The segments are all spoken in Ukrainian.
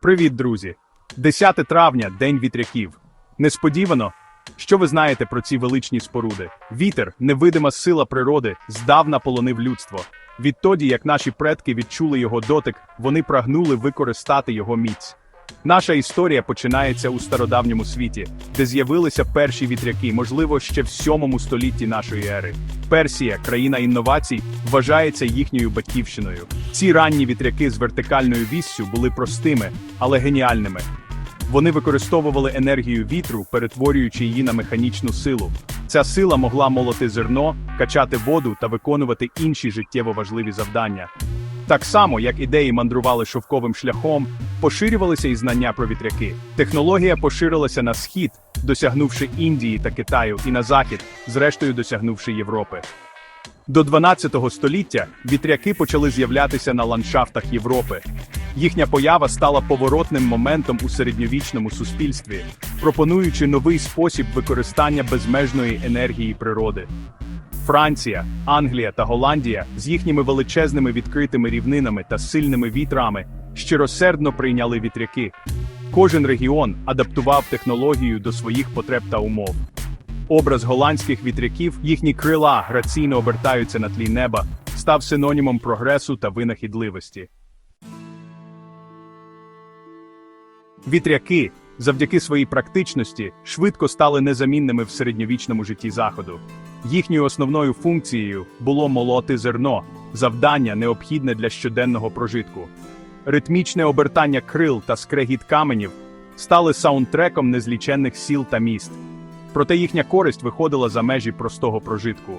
Привіт, друзі! 10 травня День вітряків. Несподівано, що ви знаєте про ці величні споруди? Вітер, невидима сила природи, здавна полонив людство. Відтоді, як наші предки відчули його дотик, вони прагнули використати його міць. Наша історія починається у стародавньому світі, де з'явилися перші вітряки, можливо, ще в 7 столітті нашої ери. Персія, країна інновацій, вважається їхньою батьківщиною. Ці ранні вітряки з вертикальною віссю були простими, але геніальними. Вони використовували енергію вітру, перетворюючи її на механічну силу. Ця сила могла молоти зерно, качати воду та виконувати інші життєво важливі завдання. Так само, як ідеї мандрували шовковим шляхом, поширювалися і знання про вітряки. Технологія поширилася на схід, досягнувши Індії та Китаю, і на захід, зрештою досягнувши Європи. До 12 століття вітряки почали з'являтися на ландшафтах Європи. Їхня поява стала поворотним моментом у середньовічному суспільстві, пропонуючи новий спосіб використання безмежної енергії природи. Франція, Англія та Голландія з їхніми величезними відкритими рівнинами та сильними вітрами щиросердно прийняли вітряки. Кожен регіон адаптував технологію до своїх потреб та умов. Образ голландських вітряків, їхні крила граційно обертаються на тлі неба, став синонімом прогресу та винахідливості. Вітряки, завдяки своїй практичності, швидко стали незамінними в середньовічному житті заходу. Їхньою основною функцією було молоти зерно, завдання необхідне для щоденного прожитку. Ритмічне обертання крил та скрегіт каменів стали саундтреком незліченних сіл та міст. Проте їхня користь виходила за межі простого прожитку.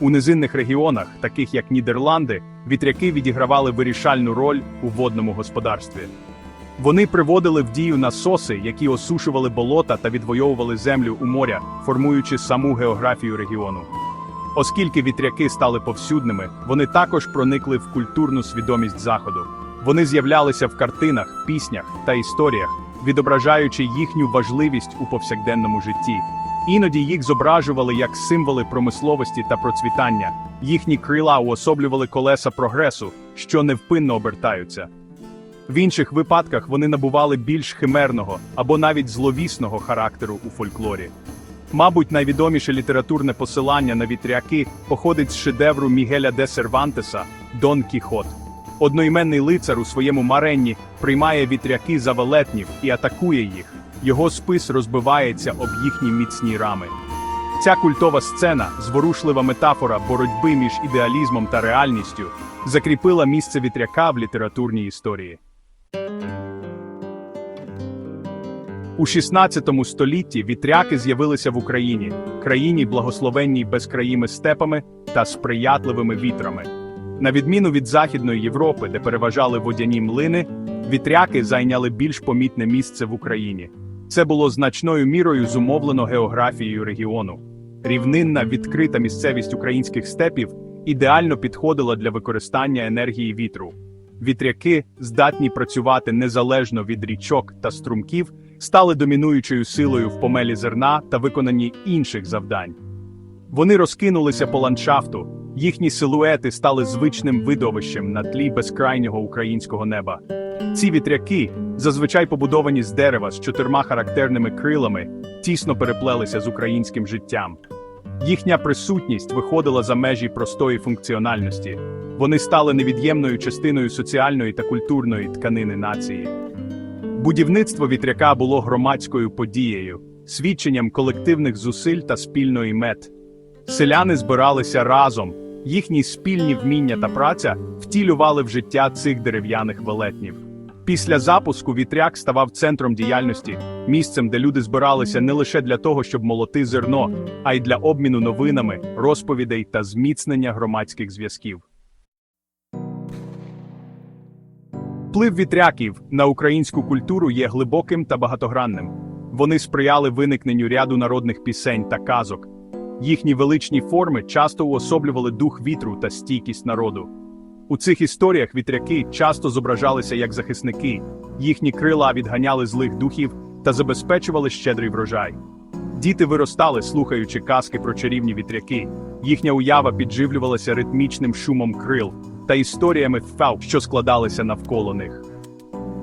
У низинних регіонах, таких як Нідерланди, вітряки відігравали вирішальну роль у водному господарстві. Вони приводили в дію насоси, які осушували болота та відвоювали землю у моря, формуючи саму географію регіону. Оскільки вітряки стали повсюдними, вони також проникли в культурну свідомість заходу. Вони з'являлися в картинах, піснях та історіях, відображаючи їхню важливість у повсякденному житті. Іноді їх зображували як символи промисловості та процвітання. Їхні крила уособлювали колеса прогресу, що невпинно обертаються. В інших випадках вони набували більш химерного або навіть зловісного характеру у фольклорі. Мабуть, найвідоміше літературне посилання на вітряки походить з шедевру Мігеля де Сервантеса Дон Кіхот. Одноіменний лицар у своєму маренні приймає вітряки за велетнів і атакує їх. Його спис розбивається об їхні міцні рами. Ця культова сцена, зворушлива метафора боротьби між ідеалізмом та реальністю, закріпила місце вітряка в літературній історії. У 16 столітті вітряки з'явилися в Україні, країні благословенній безкраїми степами та сприятливими вітрами. На відміну від Західної Європи, де переважали водяні млини, вітряки зайняли більш помітне місце в Україні. Це було значною мірою зумовлено географією регіону. Рівнинна відкрита місцевість українських степів ідеально підходила для використання енергії вітру. Вітряки, здатні працювати незалежно від річок та струмків, стали домінуючою силою в помелі зерна та виконанні інших завдань. Вони розкинулися по ландшафту, їхні силуети стали звичним видовищем на тлі безкрайнього українського неба. Ці вітряки, зазвичай побудовані з дерева з чотирма характерними крилами, тісно переплелися з українським життям. Їхня присутність виходила за межі простої функціональності. Вони стали невід'ємною частиною соціальної та культурної тканини нації. Будівництво вітряка було громадською подією, свідченням колективних зусиль та спільної мет. Селяни збиралися разом, їхні спільні вміння та праця втілювали в життя цих дерев'яних велетнів. Після запуску вітряк ставав центром діяльності, місцем, де люди збиралися не лише для того, щоб молоти зерно, а й для обміну новинами, розповідей та зміцнення громадських зв'язків. Вплив вітряків на українську культуру є глибоким та багатогранним. Вони сприяли виникненню ряду народних пісень та казок. Їхні величні форми часто уособлювали дух вітру та стійкість народу. У цих історіях вітряки часто зображалися як захисники, їхні крила відганяли злих духів та забезпечували щедрий врожай. Діти виростали, слухаючи казки про чарівні вітряки. Їхня уява підживлювалася ритмічним шумом крил та історіями фау, що складалися навколо них.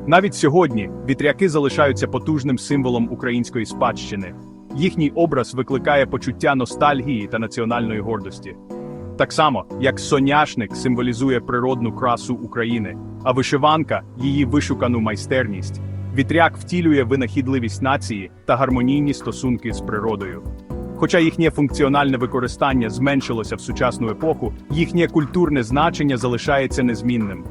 Навіть сьогодні вітряки залишаються потужним символом української спадщини. Їхній образ викликає почуття ностальгії та національної гордості. Так само, як соняшник символізує природну красу України, а вишиванка її вишукану майстерність. Вітряк втілює винахідливість нації та гармонійні стосунки з природою. Хоча їхнє функціональне використання зменшилося в сучасну епоху, їхнє культурне значення залишається незмінним.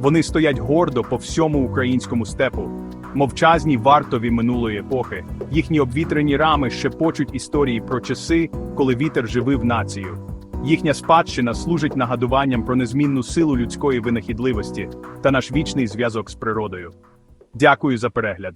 Вони стоять гордо по всьому українському степу, мовчазні вартові минулої епохи. Їхні обвітрені рами шепочуть історії про часи, коли вітер живив націю. Їхня спадщина служить нагадуванням про незмінну силу людської винахідливості та наш вічний зв'язок з природою. Дякую за перегляд.